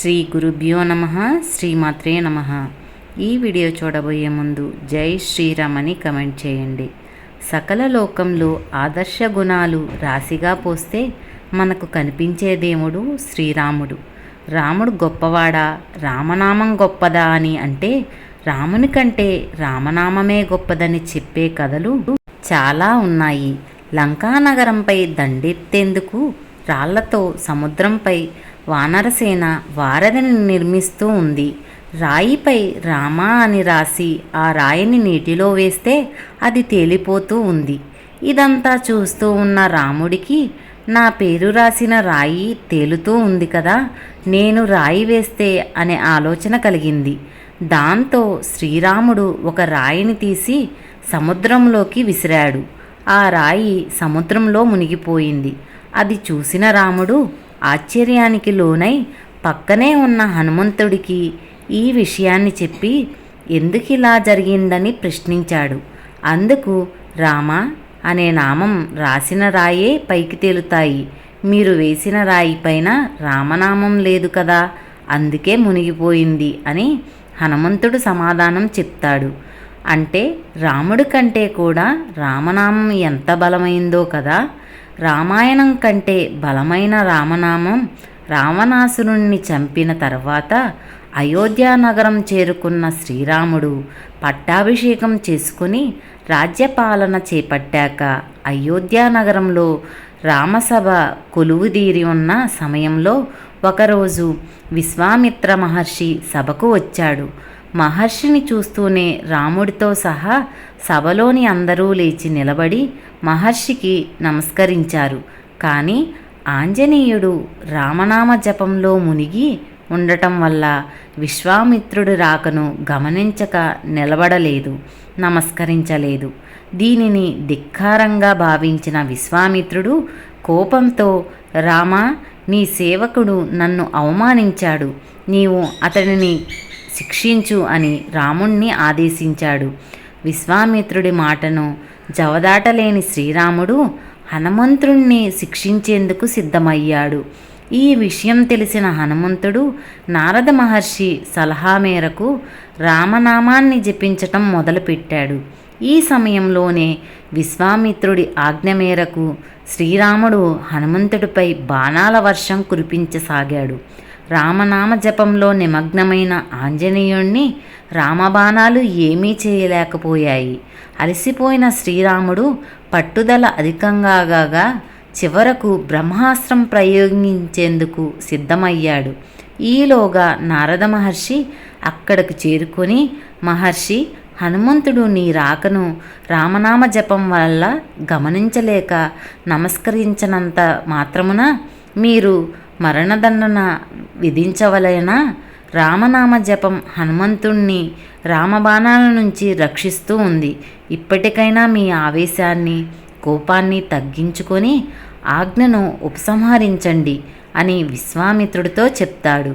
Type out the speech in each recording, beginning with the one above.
శ్రీ గురుభ్యో నమ శ్రీమాత్రే నమ. ఈ వీడియో చూడబోయే ముందు జై శ్రీరామ్ అని కమెంట్ చేయండి. సకల లోకంలో ఆదర్శ గుణాలు రాశిగా పోస్తే మనకు కనిపించే దేవుడు శ్రీరాముడు. రాముడు గొప్పవాడా రామనామం గొప్పదా అని అంటే రాముని కంటే రామనామమే గొప్పదని చెప్పే కథలు చాలా ఉన్నాయి. లంకానగరంపై దండెత్తేందుకు రాళ్ళతో సముద్రంపై వానరసేన వారధిని నిర్మిస్తూ ఉంది. రాయిపై రామ అని రాసి ఆ రాయిని నీటిలో వేస్తే అది తేలిపోతూ ఉంది. ఇదంతా చూస్తూ ఉన్న రాముడికి నా పేరు రాసిన రాయి తేలుతూ ఉంది కదా నేను రాయి వేస్తే అనే ఆలోచన కలిగింది. దాంతో శ్రీరాముడు ఒక రాయిని తీసి సముద్రంలోకి విసిరాడు. ఆ రాయి సముద్రంలో మునిగిపోయింది. అది చూసిన రాముడు ఆశ్చర్యానికి లోనై పక్కనే ఉన్న హనుమంతుడికి ఈ విషయాన్ని చెప్పి ఎందుకు ఇలా జరిగిందని ప్రశ్నించాడు. అందుకు రామ అనే నామం రాసిన రాయే పైకి తేలుతాయి. మీరు వేసిన రాయి పైన రామనామం లేదు కదా? అందుకే మునిగిపోయింది అని హనుమంతుడు సమాధానం చెప్తాడు. అంటే రాముడి కంటే కూడా రామనామం ఎంత బలమైందో కదా? రామాయణం కంటే బలమైన రామనామం రావణాసురుణ్ణి చంపిన తర్వాత అయోధ్యానగరం చేరుకున్న శ్రీరాముడు పట్టాభిషేకం చేసుకుని రాజ్యపాలన చేపట్టాక అయోధ్యానగరంలో రామసభ కొలువుదీరి ఉన్న సమయంలో ఒకరోజు విశ్వామిత్ర మహర్షి సభకు వచ్చాడు. మహర్షిని చూస్తూనే రాముడితో సహా సభలోని అందరూ లేచి నిలబడి మహర్షికి నమస్కరించారు. కానీ ఆంజనేయుడు రామనామ జపంలో మునిగి ఉండటం వల్ల విశ్వామిత్రుడి రాకను గమనించక నిలబడలేదు నమస్కరించలేదు. దీనిని ధిక్కారంగా భావించిన విశ్వామిత్రుడు కోపంతో రామ నీ సేవకుడు నన్ను అవమానించాడు. నీవు అతడిని శిక్షించు అని రాముణ్ణి ఆదేశించాడు. విశ్వామిత్రుడి మాటను జవదాటలేని శ్రీరాముడు హనుమంతుణ్ణి శిక్షించేందుకు సిద్ధమయ్యాడు. ఈ విషయం తెలిసిన హనుమంతుడు నారద మహర్షి సలహా మేరకు రామనామాన్ని జపించటం మొదలుపెట్టాడు. ఈ సమయంలోనే విశ్వామిత్రుడి ఆజ్ఞ మేరకు శ్రీరాముడు హనుమంతుడిపై బాణాల వర్షం కురిపించసాగాడు. రామనామ జపంలో నిమగ్నమైన ఆంజనేయుణ్ణి రామబాణాలు ఏమీ చేయలేకపోయాయి. అలసిపోయిన శ్రీరాముడు పట్టుదల అధికంగాగా చివరకు బ్రహ్మాస్త్రం ప్రయోగించేందుకు సిద్ధమయ్యాడు. ఈలోగా నారద మహర్షి అక్కడికి చేరుకొని మహర్షి హనుమంతుడు నీ రాకను రామనామ జపం వల్ల గమనించలేక నమస్కరించనంత మాత్రమున? మీరు మరణదండన విధించవలైనా రామనామ జపం హనుమంతుణ్ణి రామబాణాల నుంచి రక్షిస్తూ ఉంది. ఇప్పటికైనా మీ ఆవేశాన్ని కోపాన్ని తగ్గించుకొని ఆజ్ఞను ఉపసంహరించండి అని విశ్వామిత్రుడితో చెప్తాడు.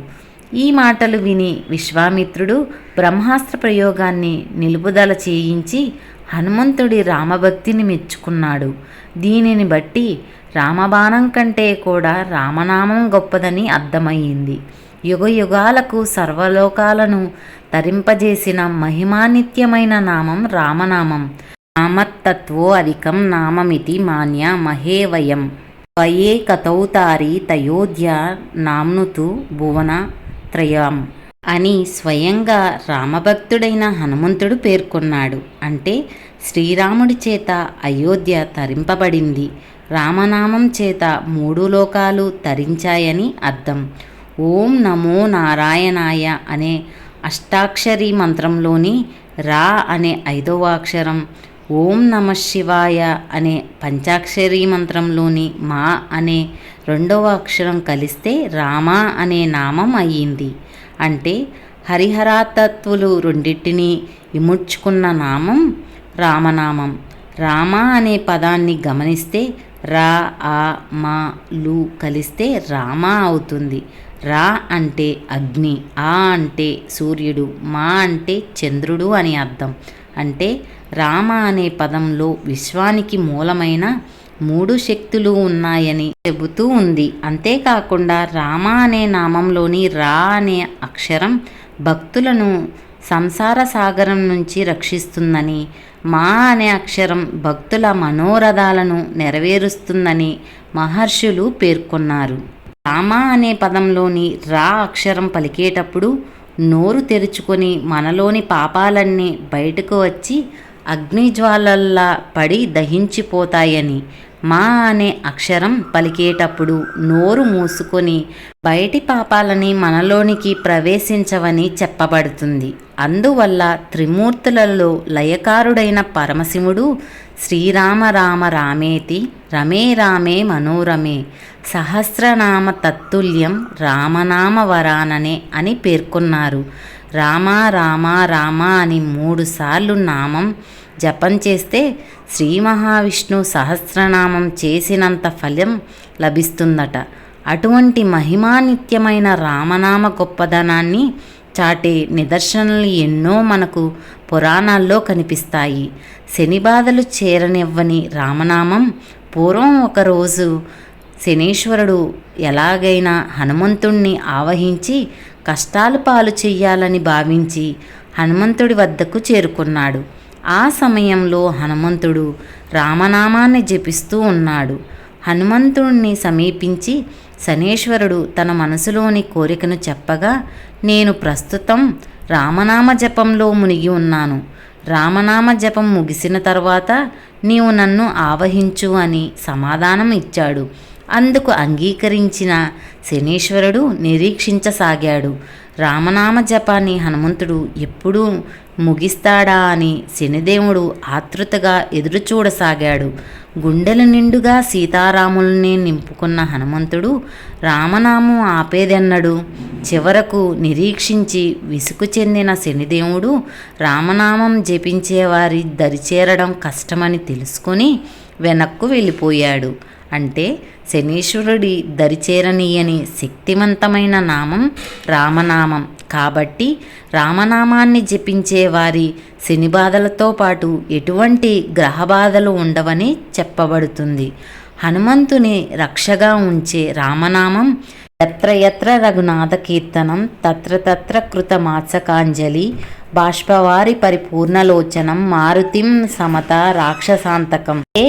ఈ మాటలు విని విశ్వామిత్రుడు బ్రహ్మాస్త్ర ప్రయోగాన్ని నిలుపుదల చేయించి హనుమంతుడి రామభక్తిని మెచ్చుకున్నాడు. దీనిని బట్టి రామబాణం కంటే కూడా రామనామం గొప్పదని అర్థమయ్యింది. యుగ యుగాలకు సర్వలోకాలను తరింపజేసిన మహిమానిత్యమైన నామం రామనామం. నామత్తత్వో అధికం నామమితి మాన్య మహేవయం స్వయే కథౌతారి తయోధ్య నామ్నుతు భువన త్రయం. అని స్వయంగా రామభక్తుడైన హనుమంతుడు పేర్కొన్నాడు. అంటే శ్రీరాముడి చేత అయోధ్య తరింపబడింది. రామనామం చేత మూడు లోకాలు తరించాయని అర్థం. ఓం నమో నారాయణాయ అనే అష్టాక్షరి మంత్రంలోని రా అనే ఐదవ అక్షరం ఓం నమ శివాయ అనే పంచాక్షరి మంత్రంలోని మా అనే రెండవ అక్షరం కలిస్తే రామ అనే నామం అయ్యింది. అంటే హరిహరాతత్వులు రెండింటినీ ఇముడ్చుకున్న నామం రామనామం. రామ అనే పదాన్ని గమనిస్తే రా ఆ మా లు కలిస్తే రామ అవుతుంది. రా అంటే అగ్ని ఆ అంటే సూర్యుడు మా అంటే చంద్రుడు అని అర్థం. అంటే రామ అనే పదంలో విశ్వానికి మూలమైన మూడు శక్తులు ఉన్నాయని చెబుతూ ఉంది. అంతేకాకుండా రామ అనే నామంలోని రా అనే అక్షరం భక్తులను సంసార సాగరం నుంచి రక్షిస్తుందని మా అనే అక్షరం భక్తుల మనోరథాలను నెరవేరుస్తుందని మహర్షులు పేర్కొన్నారు. రామ అనే పదంలోని రా అక్షరం పలికేటప్పుడు నోరు తెరుచుకొని మనలోని పాపాలన్నీ బయటకు వచ్చి అగ్నిజ్వాలల్లా పడి దహించిపోతాయని మా అనే అక్షరం పలికేటప్పుడు నోరు మూసుకొని బయటి పాపాలని మనలోనికి ప్రవేశించవని చెప్పబడుతుంది. అందువల్ల త్రిమూర్తులలో లయకారుడైన పరమశివుడు శ్రీరామ రామ రామేతి రమే రామే మనోరమే సహస్రనామ తత్తుల్యం రామనామ వరాననే అని పేర్కొన్నారు. రామ రామ రామ అని మూడుసార్లు నామం జపం చేస్తే శ్రీ మహావిష్ణు సహస్రనామం చేసినంత ఫలం లభిస్తుందట. అటువంటి మహిమానిత్యమైన రామనామ గొప్పదనాన్ని చాటే నిదర్శనలు ఎన్నో మనకు పురాణాల్లో కనిపిస్తాయి. శని బాధలు చేరనివ్వని రామనామం పూర్వం ఒకరోజు శనీశ్వరుడు ఎలాగైనా హనుమంతుణ్ణి ఆవహించి కష్టాలు పాలు చెయ్యాలని భావించి హనుమంతుడి వద్దకు చేరుకున్నాడు. ఆ సమయంలో హనుమంతుడు రామనామాన్ని జపిస్తూ ఉన్నాడు. హనుమంతుణ్ణి సమీపించి శనేశ్వరుడు తన మనసులోని కోరికను చెప్పగా నేను ప్రస్తుతం రామనామ జపంలో మునిగి ఉన్నాను. రామనామ జపం ముగిసిన తర్వాత నీవు నన్ను ఆవహించు అని సమాధానం ఇచ్చాడు. అందుకు అంగీకరించిన శనీశ్వరుడు నిరీక్షించసాగాడు. రామనామ జపాన్ని హనుమంతుడు ఎప్పుడూ ముగిస్తాడా అని శనిదేవుడు ఆతృతగా ఎదురుచూడసాగాడు. గుండెల నిండుగా సీతారాముల్ని నింపుకున్న హనుమంతుడు రామనామం ఆపేదెన్నడు. చివరకు నిరీక్షించి విసుగు చెందిన శనిదేవుడు రామనామం జపించేవారి దరిచేరడం కష్టమని తెలుసుకొని వెనక్కు వెళ్ళిపోయాడు. అంటే శనీశ్వరుడి దరిచేరనీయని శక్తివంతమైన నామం రామనామం. కాబట్టి రామనామాన్ని జపించే వారి శని బాధలతో పాటు ఎటువంటి గ్రహ బాధలు ఉండవని చెప్పబడుతుంది. హనుమంతుని రక్షగా ఉంచే రామనామం ఎత్ర ఎత్ర రఘునాథ కీర్తనం తత్ర తత్ర కృత మాత్సకాంజలి బాష్పవారి పరిపూర్ణలోచనం మారుతిం సమత రాక్షసాంతకం. ఏ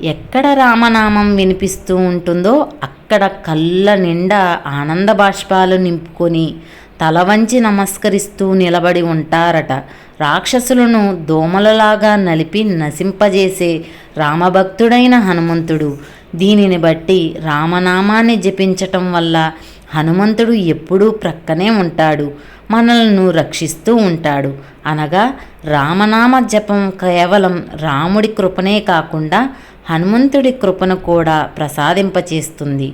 ఎక్కడ రామనామం వినిపిస్తూ ఉంటుందో అక్కడ కళ్ళ నిండా ఆనంద బాష్పాలు నింపుకొని తల వంచి నమస్కరిస్తూ నిలబడి ఉంటారట. రాక్షసులను దోమలలాగా నలిపి నశింపజేసే రామభక్తుడైన హనుమంతుడు. దీనిని బట్టి రామనామాన్ని జపించటం వల్ల హనుమంతుడు ఎప్పుడూ ప్రక్కనే ఉంటాడు. మనలను రక్షిస్తూ ఉంటాడు. అనగా రామనామ జపం కేవలం రాముడి కృపనే కాకుండా హనుమంతుడి కృపను కూడా ప్రసాదింపచేస్తుంది.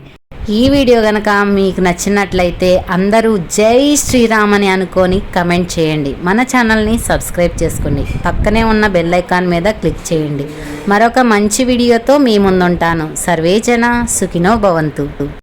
ఈ వీడియో కనుక మీకు నచ్చినట్లయితే అందరూ జై శ్రీరామ్ అని అనుకొని కమెంట్ చేయండి. మన ఛానల్ని సబ్స్క్రైబ్ చేసుకోండి. పక్కనే ఉన్న బెల్ ఐకాన్ మీద క్లిక్ చేయండి. మరొక మంచి వీడియోతో మీ ముందుంటాను. సర్వేజన సుఖినో భవంతు.